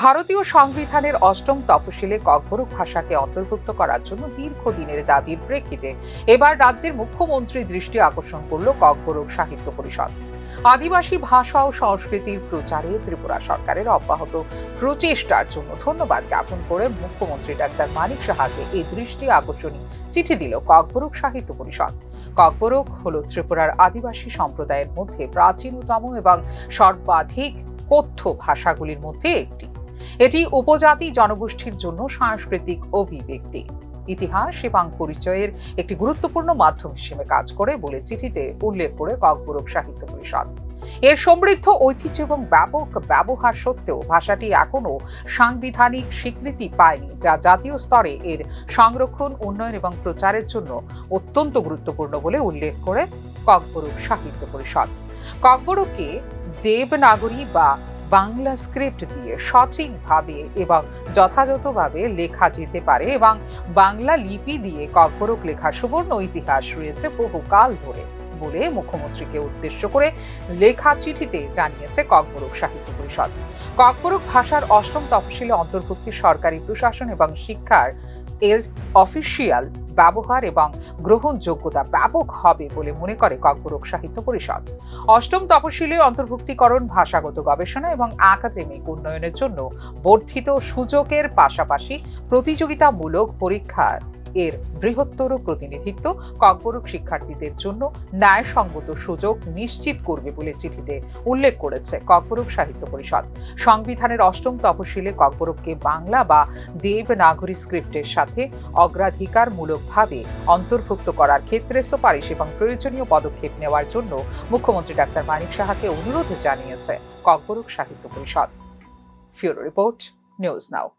ভারতীয় সংবিধানের অষ্টম তফসিলে ককবরক ভাষাকে অন্তর্ভুক্ত করার জন্য দীর্ঘদিনের দাবির প্রেক্ষিতে এবার রাজ্যের মুখ্যমন্ত্রীর দৃষ্টি আকর্ষণ করল ককবরক সাহিত্য পরিষদ। আদিবাসী ভাষা ও সংস্কৃতির প্রচারে ত্রিপুরা সরকারের অব্যাহত প্রচেষ্টার জন্য ধন্যবাদ জ্ঞাপন করে মুখ্যমন্ত্রী ডাক্তার মানিক সাহাকে এই দৃষ্টি আকর্ষণী চিঠি দিল ককবরক সাহিত্য পরিষদ। ককবরক হল ত্রিপুরার আদিবাসী সম্প্রদায়ের মধ্যে প্রাচীনতম এবং সর্বাধিক কথ্য ভাষাগুলির মধ্যে একটি। এটি উপজাতি জনগোষ্ঠীর জন্য সাংস্কৃতিক অভিব্যক্তি। ইতিহাস এবং পরিচয়ের একটি গুরুত্বপূর্ণ মাধ্যম হিসেবে কাজ করে বলে চিঠিতে উল্লেখ করে ককবরক সাহিত্য পরিষদ। এর সমৃদ্ধ ঐতিহ্য এবং ব্যাপক ব্যবহার সত্ত্বেও ভাষাটি এখনও সাংবিধানিক স্বীকৃতি পায়নি, যা জাতীয় স্তরে এর সংরক্ষণ, উন্নয়ন এবং প্রচারের জন্য অত্যন্ত গুরুত্বপূর্ণ বলে উল্লেখ করে ককবরক সাহিত্য পরিষদ। ককবরককে দেবনাগরী বা বাংলা স্ক্রিপ্ট দিয়ে সঠিকভাবে এবং যথাযথভাবে লেখা যেতে পারে এবং বাংলা লিপি দিয়ে ককবরক লেখার সুবর্ণ ইতিহাস রয়েছে বহুকাল ধরে বলে মুখ্যমন্ত্রীকে উদ্দেশ্য করে লেখা চিঠিতে জানিয়েছে ককবরক সাহিত্য পরিষদ। ককবরক ভাষার অষ্টম তফসিলে অন্তর্ভুক্তি সরকারি প্রশাসন এবং শিক্ষার এর অফিসিয়াল ব্যবহার এবং গ্রহণযোগ্যতা ব্যাপক হবে বলে মনে করে ককবরক সাহিত্য পরিষদ। অষ্টম তপশিলে অন্তর্ভুক্তিকরণ, ভাষাগত গবেষণা এবং একাডেমিক উন্নয়নের জন্য বর্ধিত সুযোগের পাশাপাশি প্রতিযোগিতামূলক পরীক্ষার এর বৃহত্তর প্রতিনিধিত্ব ককবরক শিক্ষার্থীদের জন্য ন্যায়সঙ্গত সুযোগ নিশ্চিত করবে বলে চিঠিতে উল্লেখ করেছে ককবরক সাহিত্য পরিষদ। সংবিধানের অষ্টম তপশিলে ককবরককে বাংলা বা দেব দেবনাগরী স্ক্রিপ্টের সাথে অগ্রাধিকারমূলকভাবে অন্তর্ভুক্ত করার ক্ষেত্রে সুপারিশ এবং প্রয়োজনীয় পদক্ষেপ নেওয়ার জন্য মুখ্যমন্ত্রী ডাক্তার মানিক সাহাকে অনুরোধ জানিয়েছে ককবরক সাহিত্য পরিষদ। Bureau report, news now.